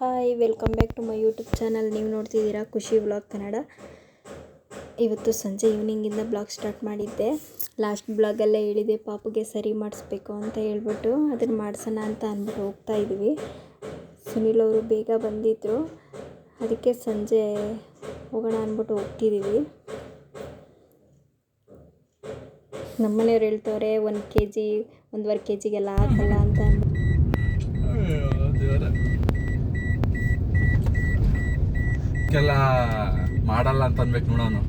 Hi, welcome back to my YouTube channel. ನೀವು ನೋಡ್ತಿದ್ದೀರಾ Khushi vlog Kannada. ಇವತ್ತು ಸಂಜೆ ಈವ್ನಿಂಗಿಂದ ಬ್ಲಾಗ್ ಸ್ಟಾರ್ಟ್ ಮಾಡಿದ್ದೆ. ಲಾಸ್ಟ್ ಬ್ಲಾಗಲ್ಲೇ ಹೇಳಿದೆ ಪಾಪುಗೆ ಸರಿ ಮಾಡಿಸ್ಬೇಕು ಅಂತ ಹೇಳ್ಬಿಟ್ಟು ಅದನ್ನು ಮಾಡಿಸೋಣ ಅಂತ ಅಂದ್ಬಿಟ್ಟು ಹೋಗ್ತಾ ಇದ್ವಿ. ಸುನಿಲ್ ಅವರು ಬೇಗ ಬಂದಿದ್ದರು ಅದಕ್ಕೆ ಸಂಜೆ ಹೋಗೋಣ ಅಂದ್ಬಿಟ್ಟು ಹೋಗ್ತಿದ್ದೀವಿ. ನಮ್ಮನೆಯವ್ರು ಹೇಳ್ತವ್ರೆ, ಒಂದು ಕೆ ಜಿ ಒಂದುವರೆ ಕೆ ಜಿಗೆಲ್ಲ ಹಾಕಲ್ಲ ಅಂತ ಅಂದ್ಬಿಟ್ಟು ಕೆಲ ಮಾಡಲ್ಲ ಅಂತ ಅನ್ಬೇಕು ನೋಡೋನು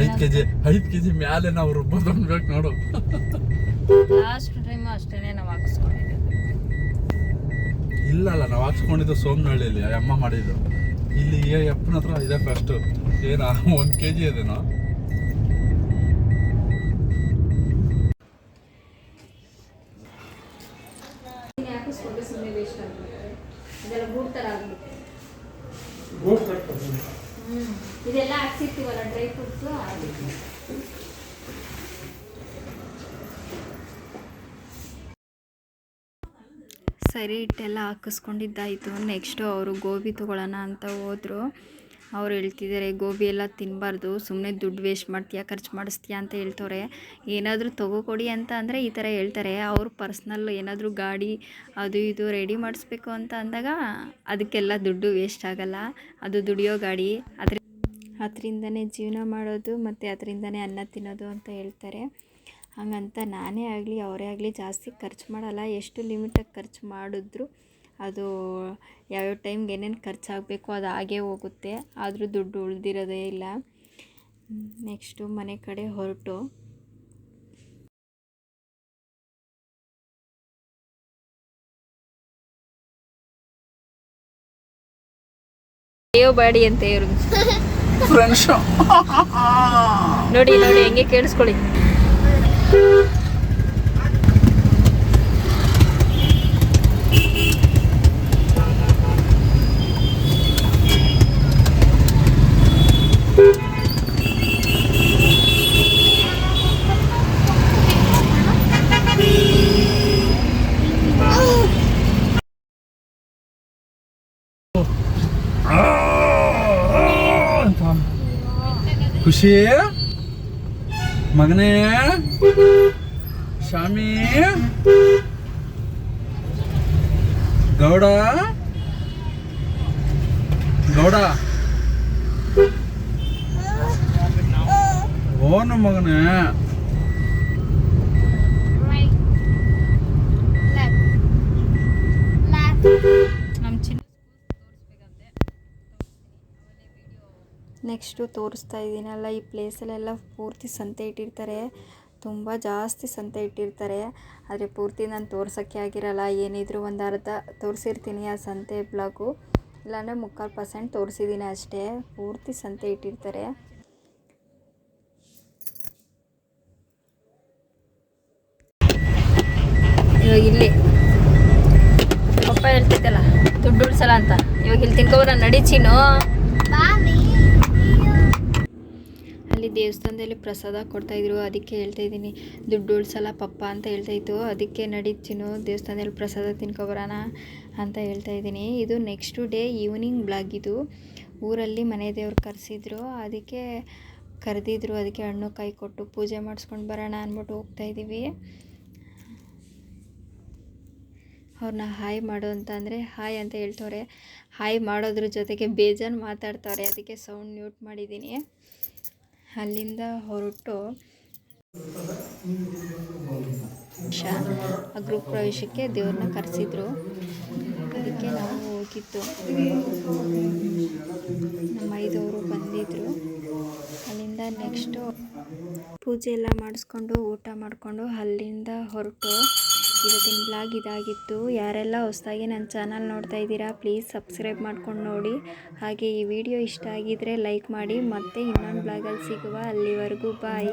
ಐದ್ ಕೆಜಿ ಐದ್ ಕೆಜಿ ಮ್ಯಾಲೆ ನಾವು ರುಬ್ಬೋದು ಅನ್ಬೇಕು ನೋಡು. ಲಾಸ್ಟ್ ಟೈಮ್ ಅಷ್ಟೇ ನಾವು ಇಲ್ಲ ಅಲ್ಲ ನಾವು ಹಾಕ್ಸ್ಕೊಂಡಿದ್ದು ಸೋಮನಹಳ್ಳಿಯಲ್ಲಿ ಅಮ್ಮ ಮಾಡಿದ್ದು. ಇಲ್ಲಿ ಏ ಅಪ್ಪನ ಹತ್ರ ಇದೆ ಫಸ್ಟ್ ಏನ ಒಂದ್ ಕೆ ಜಿ ಇದೇನೋ ಹಾಕಿಸ್ಕೊಂಡ್ರೆ ಸುಮ್ಮನೆ ವೇಸ್ಟ್ ಆಗ್ಬಿಡುತ್ತೆ ಅದೆಲ್ಲ ಗೂಡ್ ಥರ ಆಗ್ಬಿಡುತ್ತೆ ಹ್ಞೂ ಇದೆಲ್ಲ ಹಾಕ್ಸಿರ್ತೀವಲ್ಲ ಡ್ರೈ ಫ್ರೂಟ್ಸು ಅದಕ್ಕೆ ಸರಿ ಇಟ್ಟೆಲ್ಲ ಹಾಕಿಸ್ಕೊಂಡಿದ್ದಾಯಿತು. ನೆಕ್ಸ್ಟು ಅವರು ಗೋಬಿ ತೊಗೊಳ್ಳೋಣ ಅಂತ ಹೋದರು. ಅವ್ರು ಹೇಳ್ತಿದ್ದಾರೆ, ಗೋಬಿ ಎಲ್ಲ ತಿನ್ನಬಾರ್ದು ಸುಮ್ಮನೆ ದುಡ್ಡು ವೇಸ್ಟ್ ಮಾಡ್ತೀಯಾ, ಖರ್ಚು ಮಾಡಿಸ್ತೀಯಾ ಅಂತ ಹೇಳ್ತವ್ರೆ. ಏನಾದರೂ ತಗೋಕೊಡಿ ಅಂತ ಅಂದರೆ ಈ ಥರ ಹೇಳ್ತಾರೆ. ಅವರು ಪರ್ಸ್ನಲ್ ಏನಾದರೂ ಗಾಡಿ ಅದು ಇದು ರೆಡಿ ಮಾಡಿಸ್ಬೇಕು ಅಂತ ಅಂದಾಗ ಅದಕ್ಕೆಲ್ಲ ದುಡ್ಡು ವೇಸ್ಟ್ ಆಗಲ್ಲ. ಅದು ದುಡಿಯೋ ಗಾಡಿ. ಅದ್ರ ಅದರಿಂದನೇ ಜೀವನ ಮಾಡೋದು ಮತ್ತು ಅದರಿಂದನೇ ಅನ್ನ ತಿನ್ನೋದು ಅಂತ ಹೇಳ್ತಾರೆ. ಹಾಗಂತ ನಾನೇ ಆಗಲಿ, ಅವರೇ ಆಗಲಿ ಜಾಸ್ತಿ ಖರ್ಚು ಮಾಡಲ್ಲ. ಎಷ್ಟು ಲಿಮಿಟಾಗಿ ಖರ್ಚು ಮಾಡಿದ್ರು ಅದು ಯಾವ್ಯಾವ ಟೈಮ್ಗೆ ಏನೇನು ಖರ್ಚಾಗಬೇಕು ಅದು ಹಾಗೇ ಹೋಗುತ್ತೆ. ಆದರೂ ದುಡ್ಡು ಉಳಿದಿರೋದೇ ಇಲ್ಲ. ನೆಕ್ಸ್ಟು ಮನೆ ಕಡೆ ಹೊರಟು. ಬಾಡಿ ಅಂತ ಇವರು ನೋಡಿ ನೋಡಿ ಹೆಂಗೆ ಕೇಳಿಸ್ಕೊಳ್ಳಿ. ಖುಷಿ? ಮಗನೇ? ಶಾಮಿ? ಗೌಡ? ಗೌಡ? ಓನು ಮಗನೇ? ನೆಕ್ಸ್ಟು ತೋರಿಸ್ತಾ ಇದ್ದೀನಲ್ಲ, ಈ ಪ್ಲೇಸಲ್ಲೆಲ್ಲ ಪೂರ್ತಿ ಸಂತೆ ಇಟ್ಟಿರ್ತಾರೆ. ತುಂಬ ಜಾಸ್ತಿ ಸಂತೆ ಇಟ್ಟಿರ್ತಾರೆ. ಆದರೆ ಪೂರ್ತಿ ನಾನು ತೋರ್ಸೋಕ್ಕೆ ಆಗಿರಲ್ಲ, ಏನಿದ್ರು ಒಂದು ಅರ್ಧ ತೋರಿಸಿರ್ತೀನಿ ಆ ಸಂತೆ ಬ್ಲಾಗು. ಇಲ್ಲಾಂದರೆ ಮುಕ್ಕಾಲು ಪರ್ಸೆಂಟ್ ತೋರಿಸಿದ್ದೀನಿ ಅಷ್ಟೇ. ಪೂರ್ತಿ ಸಂತೆ ಇಟ್ಟಿರ್ತಾರೆ. ಇವಾಗ ಇಲ್ಲಿ ಪಪ್ಪ ಹೇಳ್ತಿದ್ದಲ್ಲ, ದುಡ್ಡು ಉಳಿಸಲ್ಲ ಅಂತ. ಇವಾಗ ಇಲ್ಲಿ ತಿನ್ಕೊಬರ ನಡಿ ಅಲ್ಲಿ ದೇವಸ್ಥಾನದಲ್ಲಿ ಪ್ರಸಾದ ಕೊಡ್ತಾಯಿದ್ರು ಅದಕ್ಕೆ ಹೇಳ್ತಾ ಇದ್ದೀನಿ, ದುಡ್ಡು ಉಳ್ಸಲ್ಲ ಪಪ್ಪ ಅಂತ ಹೇಳ್ತಾ ಇತ್ತು. ಅದಕ್ಕೆ ನಡೀತೀನು, ದೇವಸ್ಥಾನದಲ್ಲಿ ಪ್ರಸಾದ ತಿನ್ಕೊಬರೋಣ ಅಂತ ಹೇಳ್ತಾ ಇದ್ದೀನಿ. ಇದು ನೆಕ್ಸ್ಟು ಡೇ ಈವ್ನಿಂಗ್ ಬ್ಲಾಗ್ ಇದು. ಊರಲ್ಲಿ ಮನೆ ದೇವ್ರು ಕರೆಸಿದ್ರು. ಅದಕ್ಕೆ ಕರೆದಿದ್ರು. ಅದಕ್ಕೆ ಹಣ್ಣು ಕಾಯಿ ಕೊಟ್ಟು ಪೂಜೆ ಮಾಡಿಸ್ಕೊಂಡು ಬರೋಣ ಅಂದ್ಬಿಟ್ಟು ಹೋಗ್ತಾ ಇದ್ದೀವಿ. ಅವ್ರನ್ನ ಹಾಯ್ ಮಾಡು ಅಂತ ಅಂದರೆ, ಹಾಯ್ ಅಂತ ಹೇಳ್ತವ್ರೆ. ಹಾಯ್ ಮಾಡೋದ್ರ ಜೊತೆಗೆ ಬೇಜಾನ್ ಮಾತಾಡ್ತವ್ರೆ. ಅದಕ್ಕೆ ಸೌಂಡ್ ಮ್ಯೂಟ್ ಮಾಡಿದ್ದೀನಿ. ಅಲ್ಲಿಂದ ಹೊರಟು ಗ್ರೂಪ್ ಪ್ರವೇಶಕ್ಕೆ ದೇವ್ರನ್ನ ಕರೆಸಿದ್ರು. ಅದಕ್ಕೆ ನಾವು ಹೋಗಿದ್ದು. ನಮ್ಮ ಐದವರು ಬಂದಿದ್ರು. ಅಲ್ಲಿಂದ ನೆಕ್ಸ್ಟು ಪೂಜೆ ಎಲ್ಲ ಮಾಡಿಸ್ಕೊಂಡು ಊಟ ಮಾಡಿಕೊಂಡು ಅಲ್ಲಿಂದ ಹೊರಟು. ಇವತ್ತಿನ ಬ್ಲಾಗ್ ಇದಾಗಿತ್ತು. ಯಾರೆಲ್ಲ ಹೊಸದಾಗಿ ನನ್ನ ಚಾನಲ್ ನೋಡ್ತಾ ಇದ್ದೀರಾ, ಪ್ಲೀಸ್ ಸಬ್ಸ್ಕ್ರೈಬ್ ಮಾಡ್ಕೊಂಡು ನೋಡಿ. ಹಾಗೆ ಈ ವಿಡಿಯೋ ಇಷ್ಟ ಆಗಿದ್ದರೆ ಲೈಕ್ ಮಾಡಿ. ಮತ್ತೆ ಇನ್ನೊಂದು ಬ್ಲಾಗಲ್ಲಿ ಸಿಗುವ ಅಲ್ಲಿವರೆಗೂ ಬಾಯ್.